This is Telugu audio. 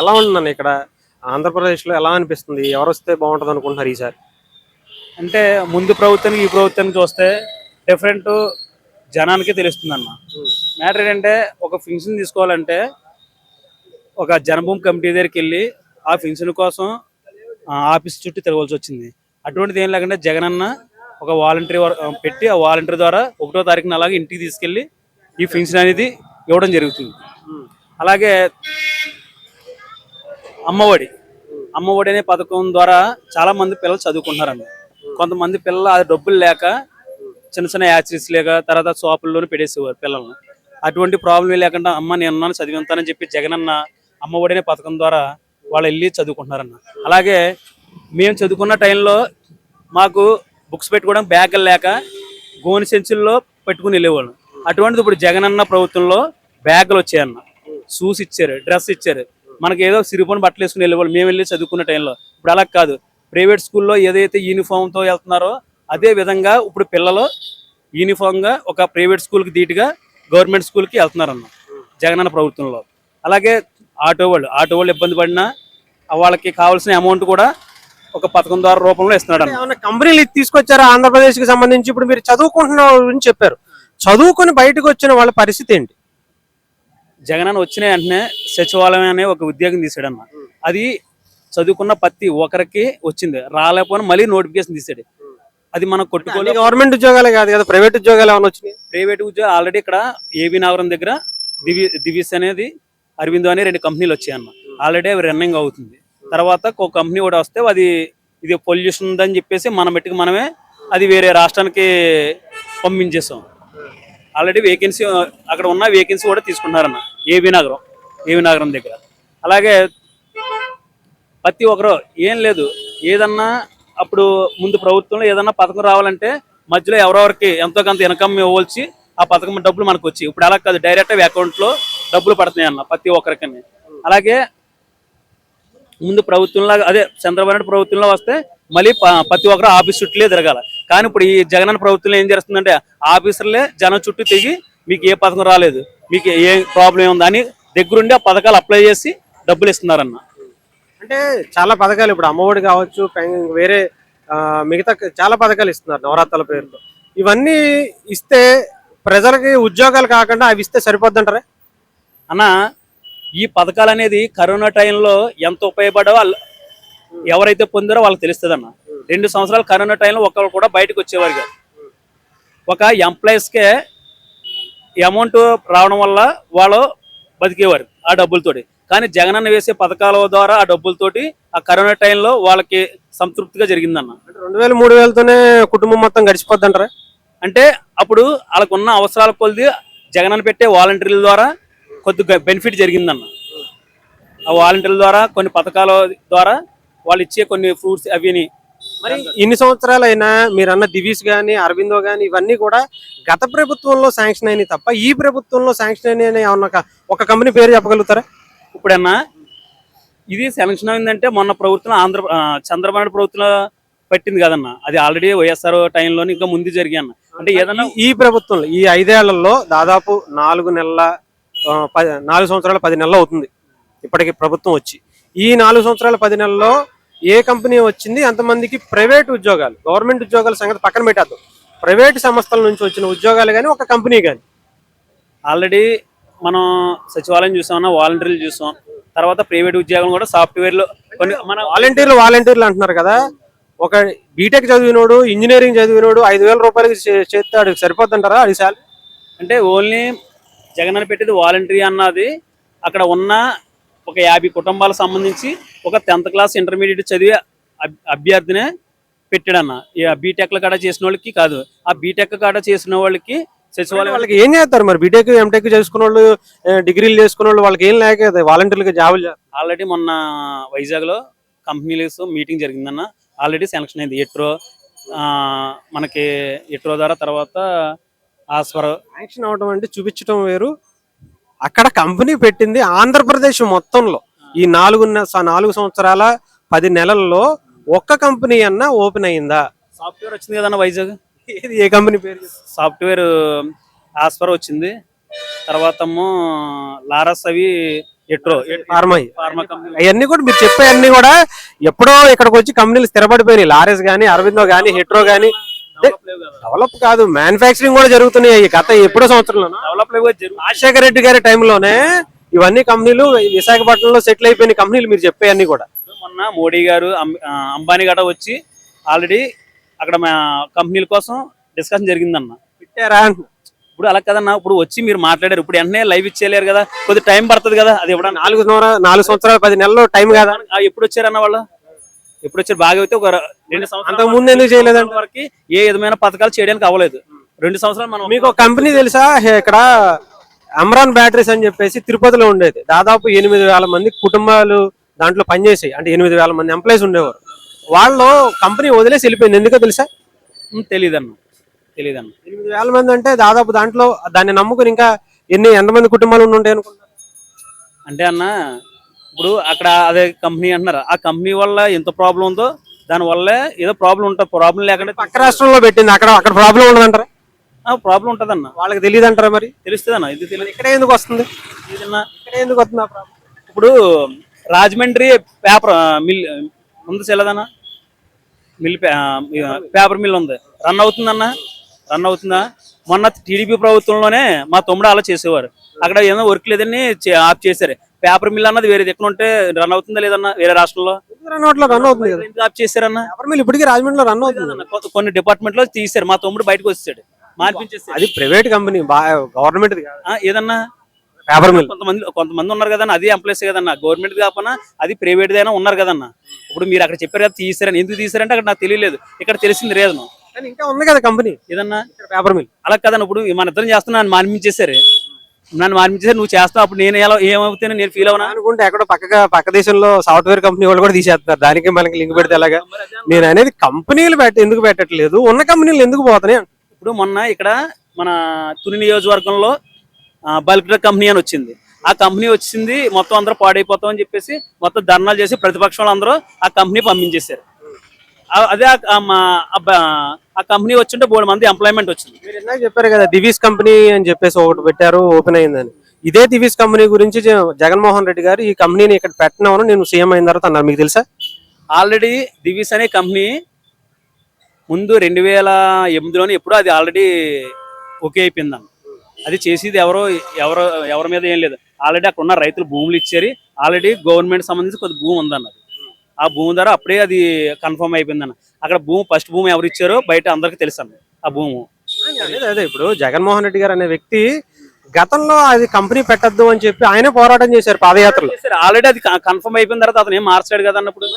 ఎలా ఉంటుందన్న ఇక్కడ? ఆంధ్రప్రదేశ్లో ఎలా అనిపిస్తుంది? ఎవరు వస్తే బాగుంటుంది అనుకుంటున్నారు ఈసారి? అంటే ముందు ప్రభుత్వానికి ఈ ప్రభుత్వానికి చూస్తే డిఫరెంట్ జనానికి తెలుస్తుంది అన్న మ్యాటర్ ఏంటంటే ఒక ఫంక్షన్ తీసుకోవాలంటే ఒక జనభూమి కమిటీ దగ్గరికి వెళ్ళి ఆ ఫంక్షన్ కోసం ఆఫీస్ చుట్టూ తిరగవలసి వచ్చింది. అటువంటిది ఏం లేకుండా జగన్ అన్న ఒక వాలంటరీ పెట్టి ఆ వాలంటరీ ద్వారా ఒకటో తారీఖున అలాగే ఇంటికి తీసుకెళ్ళి ఈ ఫంక్షన్ అనేది ఇవ్వడం జరుగుతుంది. అలాగే అమ్మఒడి. అమ్మఒడి అనే పథకం ద్వారా చాలా మంది పిల్లలు చదువుకుంటున్నారన్న కొంతమంది పిల్లలు అది డబ్బులు లేక చిన్న చిన్న యాక్సిడెంట్స్ లేక తర్వాత షాపుల్లోనే పెట్టేసేవారు పిల్లల్ని. అటువంటి ప్రాబ్లం లేకుండా అమ్మ నేను చదివింతానని చెప్పి జగన్ అన్న అమ్మఒడి అనే పథకం ద్వారా వాళ్ళు వెళ్ళి చదువుకుంటున్నారన్న. అలాగే మేము చదువుకున్న టైంలో మాకు బుక్స్ పెట్టుకోవడం బ్యాగులు లేక గోని సెంచుల్లో పెట్టుకుని వెళ్ళేవాళ్ళం. అటువంటిది ఇప్పుడు జగన్ అన్న ప్రభుత్వంలో బ్యాగులు వచ్చాయన్న. షూస్ ఇచ్చారు డ్రెస్ ఇచ్చారు. మనకి ఏదో సిరిపోని బట్టలు వేసుకుని వెళ్ళేవాళ్ళు. మేము వెళ్ళి చదువుకున్న టైంలో. ఇప్పుడు అలా కాదు. ప్రైవేట్ స్కూల్లో ఏదైతే యూనిఫామ్తో వెళ్తున్నారో అదే విధంగా ఇప్పుడు పిల్లలు యూనిఫామ్గా ఒక ప్రైవేట్ స్కూల్కి ధీటుగా గవర్నమెంట్ స్కూల్కి వెళ్తున్నారన్న జగనన్న ప్రభుత్వంలో. అలాగే ఆటో వాళ్ళు ఆటో వాళ్ళు ఇబ్బంది పడినా వాళ్ళకి కావాల్సిన అమౌంట్ కూడా ఒక పథకం ద్వారా రూపంలో ఇస్తున్నాడు కంపెనీలు తీసుకొచ్చారు? ఆంధ్రప్రదేశ్కి సంబంధించి ఇప్పుడు మీరు చదువుకుంటున్న చెప్పారు. చదువుకొని బయటకు వచ్చిన వాళ్ళ పరిస్థితి ఏంటి? జగన్ అన్న వచ్చిన వెంటనే సచివాలయం అనే ఒక ఉద్యోగం తీసాడన్న అది చదువుకున్న ప్రతి ఒక్కరికి వచ్చింది. రాలేకపోయినా మళ్ళీ నోటిఫికేషన్ తీసాడు అది మనం కొట్టుకోలే. గవర్నమెంట్ ఉద్యోగాలే కాదు కదా ప్రైవేట్ ఉద్యోగాలు ఏమైనా వచ్చినాయి? ప్రైవేట్ ఉద్యోగం ఆల్రెడీ ఇక్కడ ఏబీ నగరం దగ్గర దివి దివిస్ అనేది అరవిందో అనే రెండు కంపెనీలు వచ్చాయన్న ఆల్రెడీ అవి రన్నింగ్ అవుతుంది. తర్వాత ఒక కంపెనీ కూడా వస్తే అది ఇది పొల్యూషన్ ఉందని చెప్పేసి మనం పెట్టుకు మనమే అది వేరే రాష్ట్రానికి పంపించేసాం. ఆల్రెడీ వేకెన్సీ అక్కడ ఉన్న వేకెన్సీ కూడా తీసుకున్నారన్న ఏబీ నగరం ఏబీ నగరం దగ్గర. అలాగే ప్రతి ఒక్కరు ఏం లేదు. ఏదన్నా అప్పుడు ముందు ప్రభుత్వంలో ఏదన్నా పథకం రావాలంటే మధ్యలో ఎవరెవరికి ఎంతో కొంత ఇన్కమ్ ఇవ్వాల్సి ఆ పథకం డబ్బులు మనకు వచ్చి ఇప్పుడు అలా కాదు డైరెక్ట్ అకౌంట్లో డబ్బులు పడుతున్నాయి అన్న ప్రతి ఒక్కరికి అలాగే ముందు ప్రభుత్వంలో అదే చంద్రబాబు నాయుడు ప్రభుత్వంలో వస్తే మళ్ళీ ప్రతి ఒక్కరు ఆఫీస్ చుట్టూలే తిరగాల. కానీ ఇప్పుడు ఈ జగనన్న ప్రభుత్వంలో ఏం చేస్తుందంటే ఆఫీసర్లే జనం చుట్టూ తిరిగి మీకు ఏ పథకం రాలేదు. మీకు ఏ ప్రాబ్లం ఏముంది అని దగ్గరుండి ఆ పథకాలు అప్లై చేసి డబ్బులు ఇస్తున్నారన్న. అంటే చాలా పథకాలు ఇప్పుడు అమ్మఒడి కావచ్చు వేరే మిగతా చాలా పథకాలు ఇస్తున్నారు నవరాత్రుల పేరుతో. ఇవన్నీ ఇస్తే ప్రజలకి ఉద్యోగాలు కాకుండా అవి ఇస్తే సరిపోద్దంటారా? అన్న ఈ పథకాలు అనేది కరోనా టైంలో ఎంత ఉపయోగపడో వాళ్ళు ఎవరైతే పొందారో వాళ్ళకి తెలుస్తుంది అన్న రెండు సంవత్సరాలు కరోనా టైంలో ఒకరు కూడా బయటకు వచ్చేవారు కాదు. ఒక ఎంప్లాయీస్కే అమౌంట్ రావడం వల్ల వాళ్ళు బతికేవారు ఆ డబ్బులతోటి. కానీ జగనన్న వేసే పథకాల ద్వారా ఆ డబ్బులతోటి ఆ కరోనా టైంలో వాళ్ళకి సంతృప్తిగా జరిగిందన్న. రెండు వేలు మూడు వేలతోనే కుటుంబం మొత్తం గడిచిపోద్దంటారా? అంటే అప్పుడు వాళ్ళకు ఉన్న అవసరాల కొద్ది జగనన్న పెట్టే వాలంటీర్ల ద్వారా కొద్దిగా బెనిఫిట్ జరిగిందన్న. ఆ వాలంటీర్ల ద్వారా కొన్ని పథకాల ద్వారా వాళ్ళు ఇచ్చే కొన్ని ఫ్రూట్స్ అవిని మరి ఇన్ని సంవత్సరాలు అయినా మీరు అన్న దివీస్ గానీ అరవిందో గానీ ఇవన్నీ కూడా గత ప్రభుత్వంలో శాంక్షన్ అయినాయి తప్ప ఈ ప్రభుత్వంలో శాంక్షన్ అయినాయి ఏమన్నా ఒక- కంపెనీ పేరు చెప్పగలుగుతారా? ఇప్పుడన్నా ఇది సెలక్షన్ అయిందంటే మొన్న ప్రభుత్వం ఆంధ్ర చంద్రబాబు ప్రభుత్వం పెట్టింది కదన్న. అది ఆల్రెడీ వైఎస్ఆర్ టైంలోని ఇంకా ముందు జరిగాయి అంటే ఏదన్నా ఈ- ప్రభుత్వంలో ఈ ఐదేళ్ళలో దాదాపు నాలుగు నెలల నాలుగు సంవత్సరాల పది నెలలు అవుతుంది. ఇప్పటికి ప్రభుత్వం వచ్చి. ఈ నాలుగు సంవత్సరాల పది నెలల్లో ఏ కంపెనీ వచ్చింది అంతమందికి ప్రైవేట్ ఉద్యోగాలు గవర్నమెంట్ ఉద్యోగాల సంగతి పక్కన పెట్టద్దు. ప్రైవేట్ సంస్థల నుంచి వచ్చిన ఉద్యోగాలు కానీ ఒక కంపెనీ కానీ ఆల్రెడీ మనం సచివాలయం చూసాం వాలంటీర్లు చూసాం తర్వాత ప్రైవేట్ ఉద్యోగం కూడా సాఫ్ట్వేర్లో కొన్ని మన వాలంటీర్లు వాలంటీర్లు అంటున్నారు కదా. ఒక బీటెక్ చదివినోడు ఇంజనీరింగ్ చదివినోడు ఐదు వేల రూపాయలకి చే- చేస్తే ఆడికి సరిపోతుంటారా అది సార్ అంటే ఓన్లీ జగన్ అని పెట్టేది వాలంటరీ అన్నది అక్కడ ఉన్న ఒక యాభై కుటుంబాలకు సంబంధించి ఒక టెన్త్ క్లాస్ ఇంటర్మీడియట్ చదివే అభ్యర్థినే పెట్టాడన్న. బీటెక్ల కాడ చేసిన వాళ్ళకి కాదు. ఆ బీటెక్ కాడ చేసిన వాళ్ళకి సచివాలయం వాళ్ళకి ఏం చేస్తారు మరి? బీటెక్ ఎంటెక్ చేసుకున్న వాళ్ళు డిగ్రీలు చేసుకున్న వాళ్ళు వాళ్ళకి ఏం లేక వాలంటీర్లకి జాబులు ఆల్రెడీ మొన్న వైజాగ్లో కంపెనీస్ మీటింగ్ జరిగిందన్న. ఆల్రెడీ సెలక్షన్ అయింది. ఎట్రో ఆ, మనకి ఎట్రో ద్వారా తర్వాత ఆస్వర్ అవడం అంటే చూపించడం వేరు. అక్కడ కంపెనీ పెట్టింది ఆంధ్రప్రదేశ్ మొత్తంలో. ఈ నాలుగు నాలుగు సంవత్సరాల పది నెలల్లో ఒక్క కంపెనీ అన్నా ఓపెన్ అయిందా? సాఫ్ట్వేర్ వచ్చింది కదన్న వైజాగ్. ఏది ఏ కంపెనీ పేరు. సాఫ్ట్వేర్ ఆస్పర్ వచ్చింది. తర్వాత లారస్ అవి ఎట్రో ఫార్మా ఫార్మా కంపెనీ. అవన్నీ కూడా మీరు చెప్పే అన్ని కూడా ఎప్పుడో ఇక్కడికి వచ్చి కంపెనీలు స్థిరపడిపోయినాయి. లారెస్ గానీ అరవిందో గానీ హెట్రో గానీ. డెవలప్ కాదు. మ్యానుఫాక్చరింగ్ కూడా జరుగుతున్నాయి గత ఎప్పుడో సంవత్సరంలోనూ? డెవలప్ రాజశేఖర రెడ్డి గారి టైంలోనే ఇవన్నీ కంపెనీలు విశాఖపట్నంలో సెటిల్ అయిపోయిన కంపెనీలు మీరు చెప్పే అన్ని కూడా మొన్న మోడీ గారు అంబానీ గట వచ్చి ఆల్రెడీ అక్కడ మా కంపెనీల కోసం డిస్కషన్ జరిగిందన్న. పెట్టారా ఇప్పుడు అలా కదన్నా ఇప్పుడు వచ్చి మీరు మాట్లాడారు. ఇప్పుడు వెంటనే లైవ్ ఇచ్చేయలేరు కదా కొద్ది టైం పడుతుంది కదా అది ఇవ్వడానికి. నాలుగు సంవత్సరాలు నాలుగు సంవత్సరాలు పది నెలలు టైం కాదా? ఎప్పుడు వచ్చారన్న వాళ్ళు? ఎప్పుడు వచ్చారు? బాగా అయితే ఒక రెండు సంవత్సరాల అంతకు ముందు ఎందుకు చేయలేదంట? వరకు ఏ విధమైన పథకాలు చేయడానికి అవ్వలేదు. రెండు సంవత్సరాలు మనం మీకు కంపెనీ తెలుసా? ఇక్కడ అమ్రాన్ బ్యాటరీస్ అని చెప్పేసి తిరుపతిలో ఉండేది. దాదాపు ఎనిమిది వేల మంది కుటుంబాలు దాంట్లో పనిచేసాయి. అంటే ఎనిమిది వేల మంది ఎంప్లాయీస్ ఉండేవారు. వాళ్ళు కంపెనీ వదిలేసి వెళ్ళిపోయింది. ఎందుకో తెలుసా? ఉమ్, తెలీదన్న. తెలీదన్న. ఎనిమిది వేల మంది అంటే దాదాపు దాంట్లో దాన్ని నమ్ముకుని ఇంకా ఎన్ని ఎంతమంది కుటుంబాలు ఉండి ఉంటాయి అనుకుంటున్నారు అంటే అన్న ఇప్పుడు అక్కడ అదే కంపెనీ అంటున్నారు. ఆ కంపెనీ వల్ల ఎంత ప్రాబ్లం ఉందో దాని వల్ల ఏదో ప్రాబ్లం ఉంటుంది ప్రాబ్లం లేకుండా పక్క రాష్ట్రంలో పెట్టింది. అక్కడ అక్కడ ప్రాబ్లం ఉండదంటారా? ప్రాబ్లం ఉంటుంది అన్న వాళ్ళకి తెలియదు అంటారా మరి? తెలుస్తుంది అన్న ఇది తెలియదు ఇక్కడ ఎందుకు వస్తుంది? ఇక్కడ ఎందుకు వస్తుంది ఆ ప్రాబ్లం ఇప్పుడు రాజమండ్రి పేపర్ మిల్ ఉంది చెల్లదన్న మిల్ పేపర్ మిల్ ఉంది. రన్ అవుతుందన్న? రన్ అవుతుందా? మొన్న టీడీపీ ప్రభుత్వంలోనే మా తమ్ముడు అలా చేసేవారు అక్కడ ఏదో వర్క్ లేదని ఆఫ్ చేశారు. పేపర్ మిల్ అన్నది వేరే ఎక్కడ ఉంటే రన్ అవుతుందా లేదన్నా వేరే రాష్ట్రంలో? రన్ అవుతుంది ఆఫ్ చేశారన్న? ఎవరి మీద ఇప్పటికీ రాజమండ్రిలో రన్ అవుతుంది. కొన్ని డిపార్ట్మెంట్లో తీశారు. మా తమ్ముడు బయటకు వచ్చాడు మార్పించేసాడు అది ప్రైవేట్ కంపెనీ గవర్నమెంట్ కాదు. ఏదన్నా? Paper mill. కొంతమంది కొంతమంది ఉన్నారు కదన్న అది ఎంప్లాయీస్ కదన్న గవర్నమెంట్ కాకపోయినా అది ప్రైవేట్ అయినా ఉన్నారు కదన్న. ఇప్పుడు మీరు అక్కడ చెప్పారు కదా తీసారని ఎందుకు తీసారంటే అక్కడ నాకు తెలియలేదు. ఇక్కడ తెలిసింది కానీ ఇంకా ఉంది కదా కంపెనీ. ఏదన్నా? Paper mill. అలా కదన్న ఇప్పుడు మన ఇద్దరం చేస్తున్నా నన్ను మార్మించేశారు నన్ను మార్మించేసారు నువ్వు చేస్తావు అప్పుడు నేను ఎలా ఏమవుతానో నేను ఫీల్ అవునా? అనుకుంటే ఎక్కడో పక్కగా పక్క దేశంలో సాఫ్ట్వేర్ కంపెనీ వాళ్ళు కూడా తీసేస్తున్నారు. దానికి మనకి లింక్ పెడితే ఎలాగా? నేను అనేది కంపెనీలు పెట్ట ఎందుకు పెట్టట్లేదు? ఉన్న కంపెనీలు ఎందుకు పోతున్నాయి. ఇప్పుడు మొన్న ఇక్కడ మన తుని నియోజకవర్గంలో బల్క్ డ్రగ్ కంపెనీ అని వచ్చింది. ఆ కంపెనీ వచ్చింది మొత్తం అందరూ పాడైపోతాం అని చెప్పేసి మొత్తం ధర్నాలు చేసి ప్రతిపక్షంలో అందరూ ఆ కంపెనీ పంపించేశారు. అదే ఆ- కంపెనీ వచ్చింటే మూడు మంది ఎంప్లాయ్మెంట్ వచ్చింది. మీరు ఇందాక చెప్పారు కదా దివీస్ కంపెనీ అని చెప్పేసి ఒకటి పెట్టారు ఓపెన్ అయిందని. ఇదే దివీస్ కంపెనీ గురించి జగన్మోహన్ రెడ్డి గారు ఈ కంపెనీని ఇక్కడ పెట్టినామని నేను సీఎం అయిన తర్వాత అన్నారు. మీకు తెలుసా? ఆల్రెడీ దివీస్ అనే కంపెనీ ముందు రెండు వేల ఎనిమిదిలోనే ఎప్పుడో అది ఆల్రెడీ ఓకే అయిపోయిందన్న. అది చేసేది ఎవరో ఎవరో ఎవరి మీద ఏం లేదు. ఆల్రెడీ అక్కడ ఉన్న రైతులు భూములు ఇచ్చారు ఆల్రెడీ గవర్నమెంట్ సంబంధించి కొద్ది భూమి ఉందన్నది. ఆ భూమి ద్వారా అప్పుడే అది కన్ఫర్మ్ అయిపోయిందన్న. అక్కడ భూమి ఫస్ట్ భూమి ఎవరు ఇచ్చారో బయట అందరికీ తెలుసు అన్న ఆ భూమి. అదే అదే ఇప్పుడు జగన్మోహన్ రెడ్డి గారు అనే వ్యక్తి గతంలో అది కంపెనీ పెట్టద్దు అని చెప్పి ఆయనే పోరాటం చేశారు పాదయాత్రలో. ఆల్రెడీ అది కన్ఫర్మ్ అయిపోయిన తర్వాత అతను ఏం మార్చాడు కదా అన్నప్పుడు.